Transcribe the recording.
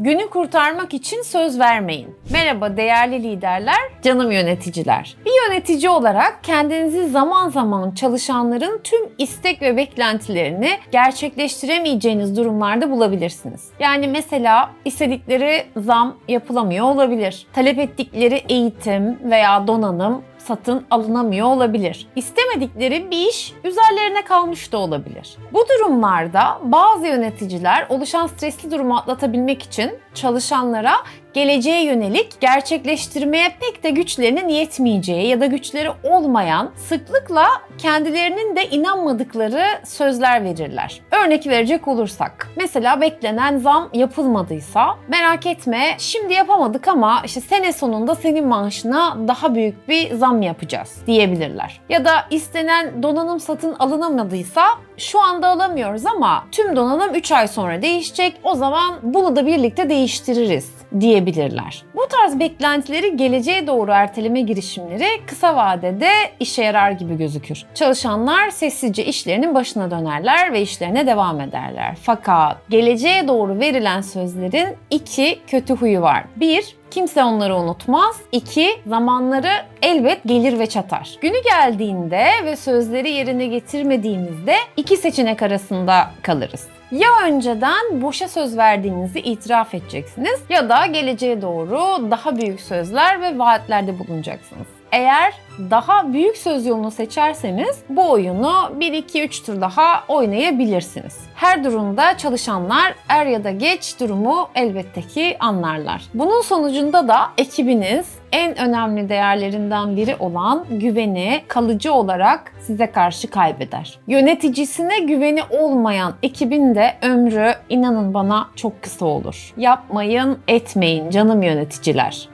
Günü kurtarmak için söz vermeyin. Merhaba değerli liderler, canım yöneticiler. Bir yönetici olarak kendinizi zaman zaman çalışanların tüm istek ve beklentilerini gerçekleştiremeyeceğiniz durumlarda bulabilirsiniz. Yani mesela istedikleri zam yapılamıyor olabilir. Talep ettikleri eğitim veya donanım satın alınamıyor olabilir. İstemedikleri bir iş üzerlerine kalmış da olabilir. Bu durumlarda bazı yöneticiler oluşan stresli durumu atlatabilmek için çalışanlara geleceğe yönelik gerçekleştirmeye pek de güçlerinin yetmeyeceği ya da güçleri olmayan sıklıkla kendilerinin de inanmadıkları sözler verirler. Örnek verecek olursak mesela beklenen zam yapılmadıysa merak etme şimdi yapamadık ama işte sene sonunda senin maaşına daha büyük bir zam yapacağız diyebilirler. Ya da istenen donanım satın alınamadıysa şu anda alamıyoruz ama tüm donanım 3 ay sonra değişecek. O zaman bunu da birlikte değiştiririz diyebilirler. Bu tarz beklentileri geleceğe doğru erteleme girişimleri kısa vadede işe yarar gibi gözükür. Çalışanlar sessizce işlerinin başına dönerler ve işlerine devam ederler. Fakat geleceğe doğru verilen sözlerin iki kötü huyu var. Bir, Kimse onları unutmaz. İki, zamanları elbet gelir ve çatar. Günü geldiğinde ve sözleri yerine getirmediğimizde iki seçenek arasında kalırız. Ya önceden boşa söz verdiğinizi itiraf edeceksiniz ya da geleceğe doğru daha büyük sözler ve vaatlerde bulunacaksınız. Eğer daha büyük söz yolunu seçerseniz bu oyunu 1-2-3 tur daha oynayabilirsiniz. Her durumda çalışanlar er ya da geç durumu elbette ki anlarlar. Bunun sonucunda da ekibiniz en önemli değerlerinden biri olan güveni kalıcı olarak size karşı kaybeder. Yöneticisine güveni olmayan ekibin de ömrü inanın bana çok kısa olur. Yapmayın, etmeyin canım yöneticiler.